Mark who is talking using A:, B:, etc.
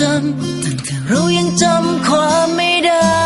A: จำตั้งแต่เรายังจำความไม่ได้